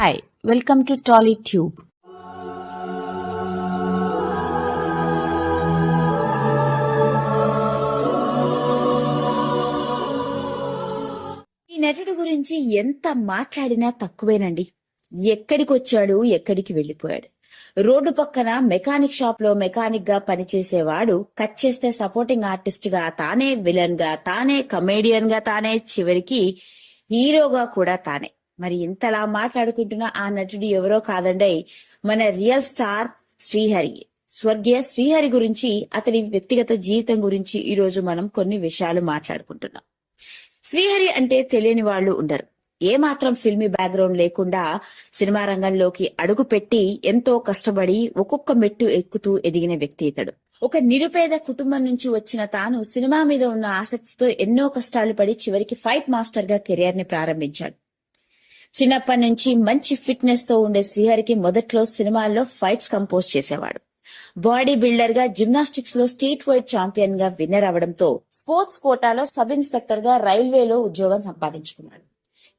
Hi welcome to Tolly Tube ఈ నటుడు గురించి ఎంత మాట్లాడినా తక్కువేనండి. ఎక్కడికి వచ్చాడు ఎక్కడికి వెళ్ళిపోయాడు. రోడ్డు పక్కన మెకానిక్ షాప్లో మెకానిక్గా పనిచేసేవాడు కట్ చేస్తే సపోర్టింగ్ ఆర్టిస్ట్గా తానే విలన్గా తానే కమేడియన్గా తానే చివరికి హీరోగా కూడా తానే. మరి ఇంతలా మాట్లాడుకుంటున్న ఆ నటుడు ఎవరో కాదండి. మన రియల్ స్టార్ శ్రీహరి. స్వర్గీయ శ్రీహరి గురించి అతని వ్యక్తిగత జీవితం గురించి ఈ రోజు మనం కొన్ని విషయాలు మాట్లాడుకుంటున్నాం. శ్రీహరి అంటే తెలియని వాళ్ళు ఉండరు. ఏ మాత్రం ఫిల్మీ బ్యాక్గ్రౌండ్ లేకుండా సినిమా రంగంలోకి అడుగు పెట్టి ఎంతో కష్టపడి ఒక్కొక్క మెట్టు ఎక్కుతూ ఎదిగిన వ్యక్తి ఇతడు. ఒక నిరుపేద కుటుంబం నుంచి వచ్చిన తాను సినిమా మీద ఉన్న ఆసక్తితో ఎన్నో కష్టాలు పడి చివరికి ఫైట్ మాస్టర్గా కెరియర్ని ప్రారంభించాడు. చిన్నప్పటి నుంచి మంచి ఫిట్నెస్తో ఉండే శ్రీహరికి మొదట్లో సినిమాల్లో ఫైట్స్ కంపోజ్ చేసేవాడు. బాడీ బిల్డర్గా జిమ్నాస్టిక్స్లో స్టేట్ వైడ్ ఛాంపియన్గా విన్నర్ అవడంతో స్పోర్ట్స్ కోటాలో సబ్ ఇన్స్పెక్టర్గా రైల్వేలో ఉద్యోగం సంపాదించుకున్నాడు.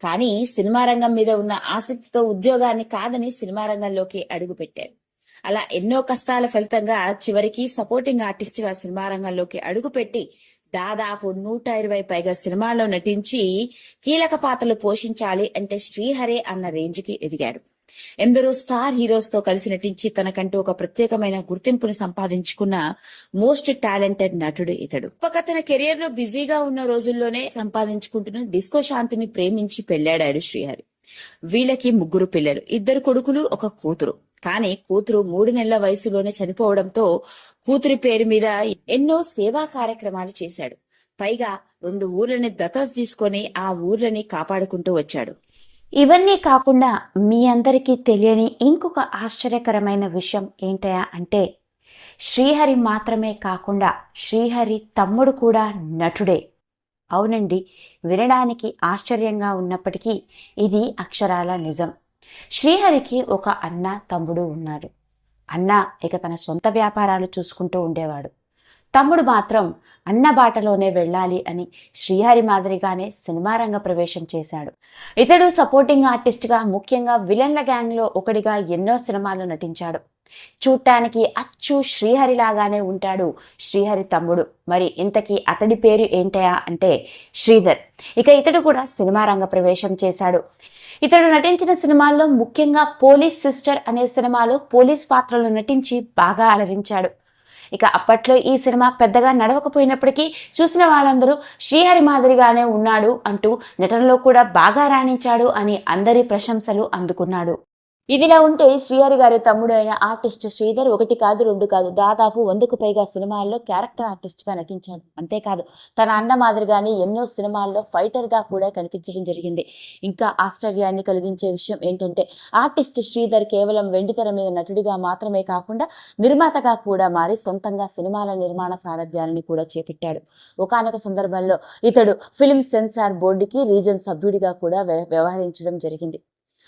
కానీ సినిమా రంగం మీద ఉన్న ఆసక్తితో ఉద్యోగాన్ని కాదని సినిమా రంగంలోకి అడుగు పెట్టాడు అలా ఎన్నో కష్టాల ఫలితంగా చివరికి సపోర్టింగ్ ఆర్టిస్ట్గా సినిమా రంగంలోకి అడుగుపెట్టి దాదాపు నూట ఇరవై పైగా సినిమాల్లో నటించి కీలక పాత్రలు పోషించాలి అంటే శ్రీహరే అన్న రేంజ్కి ఎదిగాడు. ఎందరో స్టార్ హీరోస్తో కలిసి నటించి తనకంటూ ఒక ప్రత్యేకమైన గుర్తింపును సంపాదించుకున్న మోస్ట్ టాలెంటెడ్ నటుడు ఇతడు. ఒక తన కెరియర్లో బిజీగా ఉన్న రోజుల్లోనే సంపాదించుకుంటున్న డిస్కో శాంతిని ప్రేమించి పెళ్ళాడాడు శ్రీహరి. వీళ్ళకి ముగ్గురు పిల్లలు ఇద్దరు కొడుకులు ఒక కూతురు. కానీ కూతురు మూడు నెలల వయసులోనే చనిపోవడంతో కూతురి పేరు మీద ఎన్నో సేవా కార్యక్రమాలు చేశాడు. పైగా రెండు ఊర్లని దత్తత తీసుకొని ఆ ఊర్లని కాపాడుకుంటూ వచ్చాడు. ఇవన్నీ కాకుండా మీ అందరికీ తెలియని ఇంకొక ఆశ్చర్యకరమైన విషయం ఏంటయా అంటే శ్రీహరి మాత్రమే కాకుండా శ్రీహరి తమ్ముడు కూడా నటుడే. అవునండి వినడానికి ఆశ్చర్యంగా ఉన్నప్పటికీ ఇది అక్షరాల నిజం. శ్రీహరికి ఒక అన్న తమ్ముడు ఉన్నాడు. అన్న ఇక తన సొంత వ్యాపారాలు చూసుకుంటూ ఉండేవాడు. తమ్ముడు మాత్రం అన్న బాటలోనే వెళ్ళాలి అని శ్రీహరి మాదిరిగానే సినిమా రంగ ప్రవేశం చేశాడు. ఇతడు సపోర్టింగ్ ఆర్టిస్ట్గా ముఖ్యంగా విలన్ల గ్యాంగ్లో ఒకడిగా ఎన్నో సినిమాల్లో నటించాడు. చూడటానికి అచ్చు శ్రీహరి లాగానే ఉంటాడు శ్రీహరి తమ్ముడు. మరి ఇంతకీ అతడి పేరు ఏంటయా అంటే శ్రీధర్. ఇక ఇతడు కూడా సినిమా రంగ ప్రవేశం చేశాడు. ఇతడు నటించిన సినిమాల్లో ముఖ్యంగా పోలీస్ సిస్టర్ అనే సినిమాలో పోలీస్ పాత్రలో నటించి బాగా అలరించాడు. ఇక అప్పట్లో ఈ సినిమా పెద్దగా నడవకపోయినప్పటికీ చూసిన వాళ్ళందరూ శ్రీహరి మాదిరిగానే ఉన్నాడు అంటూ నటనలో కూడా బాగా రాణించాడు అని అందరి ప్రశంసలు అందుకున్నాడు. ఇదిలా ఉంటే శ్రీహరి గారి తమ్ముడు అయిన ఆర్టిస్ట్ శ్రీధర్ ఒకటి కాదు రెండు కాదు. దాదాపు వందకు పైగా సినిమాల్లో క్యారెక్టర్ ఆర్టిస్ట్గా నటించాడు. అంతేకాదు తన అన్న మాదిరిగానే ఎన్నో సినిమాల్లో ఫైటర్గా కూడా కనిపించడం జరిగింది. ఇంకా ఆశ్చర్యాన్ని కలిగించే విషయం ఏంటంటే ఆర్టిస్ట్ శ్రీధర్ కేవలం వెండితెర మీద నటుడిగా మాత్రమే కాకుండా నిర్మాతగా కూడా మారి సొంతంగా సినిమాల నిర్మాణ సారథ్యాలను కూడా చేపట్టాడు. ఒకనొక సందర్భంలో ఇతడు ఫిల్మ్ సెన్సార్ బోర్డుకి రీజన్ సభ్యుడిగా కూడా వ్య- వ్యవహరించడం జరిగింది.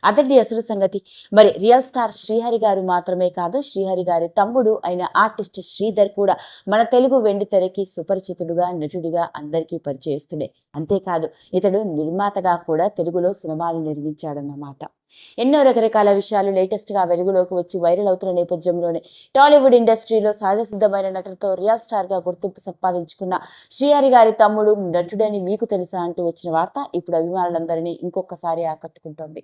అతడి అసలు సంగతి. మరి రియల్ స్టార్ శ్రీహరి గారు మాత్రమే కాదు శ్రీహరి గారి తమ్ముడు అయిన ఆర్టిస్ట్ శ్రీధర్ కూడా మన తెలుగు వెండి తెరకి సుపరిచితుడుగా నటుడిగా అందరికీ పరిచయస్తుడే. అంతేకాదు ఇతడు నిర్మాతగా కూడా తెలుగులో సినిమాలు నిర్మించాడన్నమాట. ఎన్నో రకరకాల విషయాలు లేటెస్ట్గా వెలుగులోకి వచ్చి వైరల్ అవుతున్న నేపథ్యంలోనే టాలీవుడ్ ఇండస్ట్రీలో సహజ సిద్ధమైన నటులతో రియల్ స్టార్గా గుర్తింపు సంపాదించుకున్న శ్రీహరి గారి తమ్ముడు నటుడని మీకు తెలుసా అంటూ వచ్చిన వార్త ఇప్పుడు అభిమానులందరినీ ఇంకొకసారి ఆకట్టుకుంటోంది.